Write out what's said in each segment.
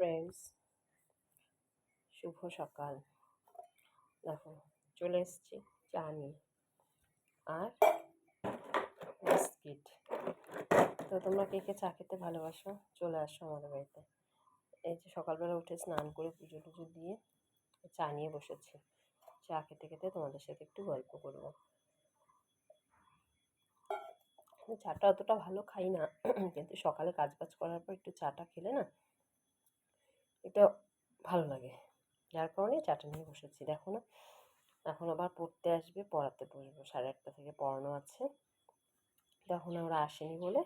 Friends শুভ সকাল। দেখো, চলে এসেছি চা নিয়ে আর বিস্কিট। তো তোমরা কে কে চা খেতে ভালোবাসো, চলে আসো আমাদের বাড়িতে। এই যে সকালবেলা উঠে স্নান করে পুজো টুজো দিয়ে চা নিয়ে বসেছি। চা খেতে খেতে তোমাদের সাথে একটু গল্প করব। চাটা অতটা ভালো খাই না, কিন্তু সকালে কাজ বাজ করার পর একটু চাটা খেলে না এটা ভালো লাগে। যার কারণে চাটা নিয়ে বসেছি। দেখো না, এখন আবার পড়তে আসবে, পড়াতে বসবো। সাড়ে আটটা থেকে পড়ানো আছে। তখন ওরা আসেনি বলে,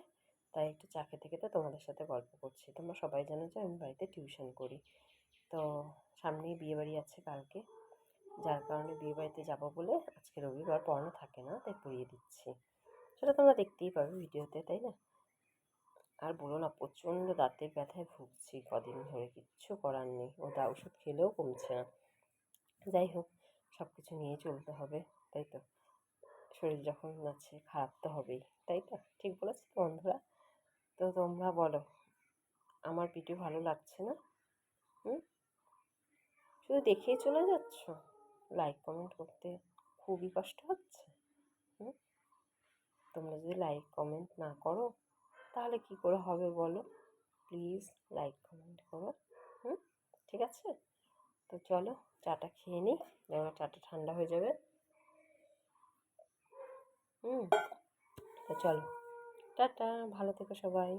তাই একটু চা খেতে খেতে তোমাদের সাথে গল্প করছি। তোমরা সবাই জানো যে আমি বাড়িতে টিউশন করি। তো সামনেই বিয়েবাড়ি আছে কালকে। যার কারণে বিয়েবাড়িতে যাব বলে আজকে রবিবার পড়ানো থাকে না, তাই পড়িয়ে দিচ্ছি। সেটা তোমরা দেখতেই পাবে ভিডিওতে, তাই না? আর বলো না, প্রচণ্ড দাঁতের ব্যথায় ভুগছি কদিন ধরে, কিচ্ছু করার নেই। ওটা ওষুধ খেলেও কমছে না। যাই হোক সব কিছু নিয়ে চলতে হবে, তাই তো? শরীর যখন আছে খারাপ তো হবেই, তাই তো? ঠিক বলেছি তো বন্ধুরা? তো তোমরা বলো, আমার ভিডিও ভালো লাগছে না? হুম? শুধু দেখেই চলে যাচ্ছ? লাইক কমেন্ট করতে খুবই কষ্ট হচ্ছে। হুম? তোমরা যদি লাইক কমেন্ট না করো তাহলে কি করে হবে বলো? প্লিজ লাইক কমেন্ট করো। হুম? ঠিক আছে? তো চলো, চাটা খেয়ে নিই আমার চাটা ঠান্ডা হয়ে যাবে। হুম? তো চলো। টাটা, ভালো থেকো সবাই।